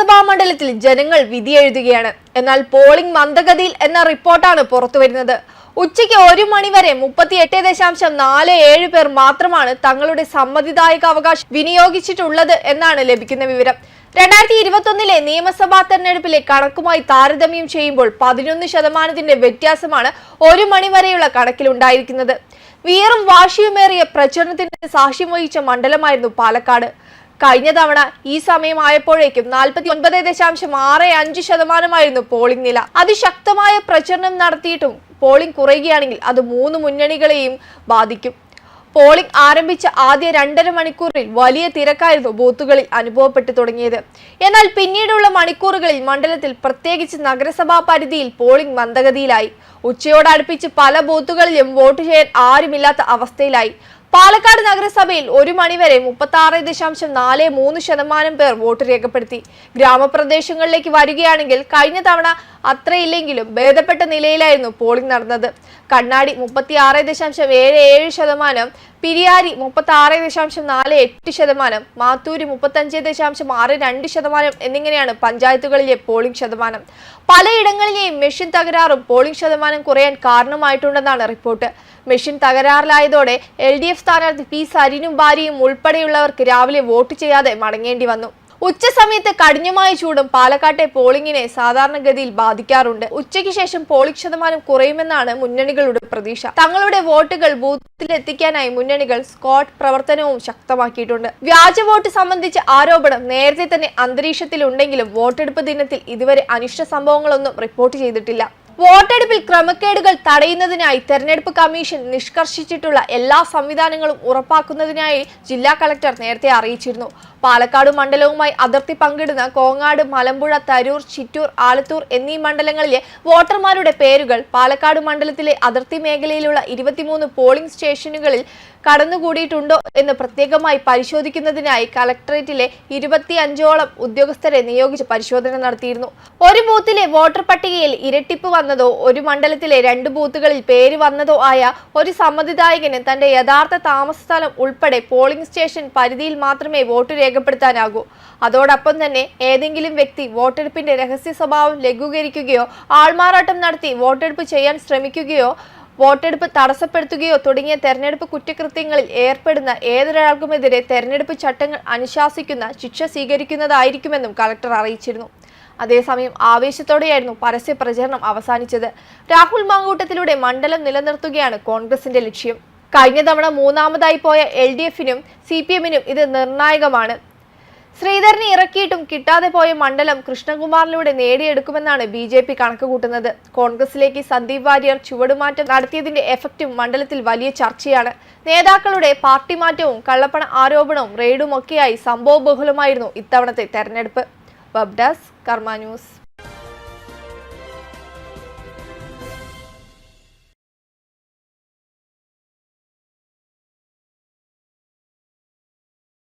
നിയമസഭാ മണ്ഡലത്തിൽ ജനങ്ങൾ വിധിയെഴുതുകയാണ് എന്നാൽ പോളിംഗ് മന്ദഗതിയിൽ എന്ന റിപ്പോർട്ടാണ് പുറത്തുവരുന്നത്. ഉച്ചയ്ക്ക് ഒരു മണിവരെ മുപ്പത്തി എട്ട് ദശാംശം നാല് ഏഴ് പേർ മാത്രമാണ് തങ്ങളുടെ സമ്മതിദായക അവകാശം വിനിയോഗിച്ചിട്ടുള്ളത് എന്നാണ് ലഭിക്കുന്ന വിവരം. രണ്ടായിരത്തി ഇരുപത്തൊന്നിലെ നിയമസഭാ തെരഞ്ഞെടുപ്പിലെ കണക്കുമായി താരതമ്യം ചെയ്യുമ്പോൾ പതിനൊന്ന് ശതമാനത്തിന്റെ വ്യത്യാസമാണ് ഒരു മണിവരെയുള്ള കണക്കിലുണ്ടായിരിക്കുന്നത് വീറും വാശിയുമേറിയ പ്രചരണത്തിന് സാക്ഷ്യം വഹിച്ച മണ്ഡലമായിരുന്നു പാലക്കാട്. കഴിഞ്ഞ തവണ ഈ സമയമായപ്പോഴേക്കും നാൽപ്പത്തി ഒൻപത് ദശാംശം ആറ് അഞ്ച് ശതമാനമായിരുന്നു പോളിംഗ് നില. അതിശക്തമായ പ്രചരണം നടത്തിയിട്ടും പോളിംഗ് കുറയുകയാണെങ്കിൽ അത് മൂന്ന് മുന്നണികളെയും ബാധിക്കും. പോളിംഗ് ആരംഭിച്ച ആദ്യ രണ്ടര മണിക്കൂറിൽ വലിയ തിരക്കായിരുന്നു ബൂത്തുകളിൽ അനുഭവപ്പെട്ടു തുടങ്ങിയത്. എന്നാൽ പിന്നീടുള്ള മണിക്കൂറുകളിൽ മണ്ഡലത്തിൽ പ്രത്യേകിച്ച് നഗരസഭാ പരിധിയിൽ പോളിംഗ് മന്ദഗതിയിലായി. ഉച്ചയോടടുപ്പിച്ച് പല ബൂത്തുകളിലും വോട്ട് ചെയ്യാൻ ആരുമില്ലാത്ത അവസ്ഥയിലായി. പാലക്കാട് നഗരസഭയിൽ ഒരു മണിവരെ മുപ്പത്തി ആറ് ദശാംശം നാല് മൂന്ന് ശതമാനം പേർ വോട്ട് രേഖപ്പെടുത്തി. ഗ്രാമപ്രദേശങ്ങളിലേക്ക് വരികയാണെങ്കിൽ കഴിഞ്ഞ തവണ അത്രയില്ലെങ്കിലും ഭേദപ്പെട്ട നിലയിലായിരുന്നു പോളിംഗ് നടന്നത്. കണ്ണാടി മുപ്പത്തി ആറ് ദശാംശം ഏഴ് ഏഴ് ശതമാനം പിരിയാരി മുപ്പത്തി ആറ് ദശാംശം നാല് എട്ട് ശതമാനം മാത്തൂര് മുപ്പത്തഞ്ച് ദശാംശം ആറ് രണ്ട് ശതമാനം എന്നിങ്ങനെയാണ് പഞ്ചായത്തുകളിലെ പോളിംഗ് ശതമാനം. പലയിടങ്ങളിലെയും മെഷീൻ തകരാറും പോളിംഗ് ശതമാനം കുറയാൻ കാരണമായിട്ടുണ്ടെന്നാണ് റിപ്പോർട്ട് മെഷീൻ തകരാറിലായതോടെ എൽ ഡി എഫ് സ്ഥാനാർത്ഥി പി സരിനും ഭാര്യയും ഉൾപ്പെടെയുള്ളവർക്ക് രാവിലെ വോട്ട് ചെയ്യാതെ മടങ്ങേണ്ടി വന്നു. ഉച്ച സമയത്ത് കഠിനമായ ചൂടും പാലക്കാട്ടെ പോളിംഗിനെ സാധാരണഗതിയിൽ ബാധിക്കാറുണ്ട്. ഉച്ചയ്ക്ക് ശേഷം പോളിംഗ് ശതമാനം കുറയുമെന്നാണ് മുന്നണികളുടെ പ്രതീക്ഷ. തങ്ങളുടെ വോട്ടുകൾ ബൂത്തിലെത്തിക്കാനായി മുന്നണികൾ സ്കോട്ട് പ്രവർത്തനവും ശക്തമാക്കിയിട്ടുണ്ട്. വ്യാജ വോട്ട് സംബന്ധിച്ച ആരോപണം നേരത്തെ തന്നെ അന്തരീക്ഷത്തിലുണ്ടെങ്കിലും വോട്ടെടുപ്പ് ദിനത്തിൽ ഇതുവരെ അനിഷ്ട സംഭവങ്ങളൊന്നും റിപ്പോർട്ട് ചെയ്തിട്ടില്ല. വോട്ടെടുപ്പിൽ ക്രമക്കേടുകൾ തടയുന്നതിനായി തെരഞ്ഞെടുപ്പ് കമ്മീഷൻ നിഷ്കർഷിച്ചിട്ടുള്ള എല്ലാ സംവിധാനങ്ങളും ഉറപ്പാക്കുന്നതിനായി ജില്ലാ കളക്ടർ നേരത്തെ അറിയിച്ചിരുന്നു. പാലക്കാട് മണ്ഡലവുമായി അതിർത്തി പങ്കിടുന്ന കോങ്ങാട് മലമ്പുഴ തരൂർ ചിറ്റൂർ ആലത്തൂർ എന്നീ മണ്ഡലങ്ങളിലെ വോട്ടർമാരുടെ പേരുകൾ പാലക്കാട് മണ്ഡലത്തിലെ അതിർത്തി മേഖലയിലുള്ള ഇരുപത്തിമൂന്ന് പോളിംഗ് സ്റ്റേഷനുകളിൽ കടന്നുകൂടിയിട്ടുണ്ടോ എന്ന് പ്രത്യേകമായി പരിശോധിക്കുന്നതിനായി കളക്ടറേറ്റിലെ ഇരുപത്തി അഞ്ചോളം ഉദ്യോഗസ്ഥരെ നിയോഗിച്ച് പരിശോധന നടത്തിയിരുന്നു. ഒരു ബൂത്തിലെ വോട്ടർ പട്ടികയിൽ ഇരട്ടിപ്പ് വന്നതോ ഒരു മണ്ഡലത്തിലെ രണ്ട് ബൂത്തുകളിൽ പേര് വന്നതോ ആയ ഒരു സമ്മതിദായകന് തന്റെ യഥാർത്ഥ താമസസ്ഥലം ഉൾപ്പെടെ പോളിംഗ് സ്റ്റേഷൻ പരിധിയിൽ മാത്രമേ വോട്ട് രേഖപ്പെടുത്താനാകൂ. അതോടൊപ്പം തന്നെ ഏതെങ്കിലും വ്യക്തി വോട്ടെടുപ്പിന്റെ രഹസ്യ സ്വഭാവം ലഘൂകരിക്കുകയോ ആൾമാറാട്ടം നടത്തി വോട്ടെടുപ്പ് ചെയ്യാൻ ശ്രമിക്കുകയോ വോട്ടെടുപ്പ് തടസ്സപ്പെടുത്തുകയോ തുടങ്ങിയ തെരഞ്ഞെടുപ്പ് കുറ്റകൃത്യങ്ങളിൽ ഏർപ്പെടുന്ന ഏതൊരാൾക്കുമെതിരെ തെരഞ്ഞെടുപ്പ് ചട്ടങ്ങൾ അനുശാസിക്കുന്ന ശിക്ഷ സ്വീകരിക്കുന്നതായിരിക്കുമെന്നും കളക്ടർ അറിയിച്ചിരുന്നു. അതേസമയം ആവേശത്തോടെയായിരുന്നു പരസ്യ പ്രചരണം അവസാനിച്ചത്. രാഹുൽ മാങ്കൂട്ടത്തിലൂടെ മണ്ഡലം നിലനിർത്തുകയാണ് കോൺഗ്രസിന്റെ ലക്ഷ്യം. കഴിഞ്ഞ തവണ മൂന്നാമതായി പോയ എൽ ഡി എഫിനും സി പി എമ്മിനും ഇത് നിർണായകമാണ്. ശ്രീധരനെ ഇറക്കിയിട്ടും കിട്ടാതെ പോയ മണ്ഡലം കൃഷ്ണകുമാറിലൂടെ നേടിയെടുക്കുമെന്നാണ് ബി ജെ പി കണക്കുകൂട്ടുന്നത്. കോൺഗ്രസിലേക്ക് സന്ദീപ് വാര്യർ ചുവടുമാറ്റം നടത്തിയതിന്റെ എഫക്റ്റും മണ്ഡലത്തിൽ വലിയ ചർച്ചയാണ്. നേതാക്കളുടെ പാർട്ടി മാറ്റവും കള്ളപ്പണ ആരോപണവും റെയ്ഡുമൊക്കെയായി സംഭവബഹുലമായിരുന്നു ഇത്തവണത്തെ തെരഞ്ഞെടുപ്പ്. Web desk Karma news.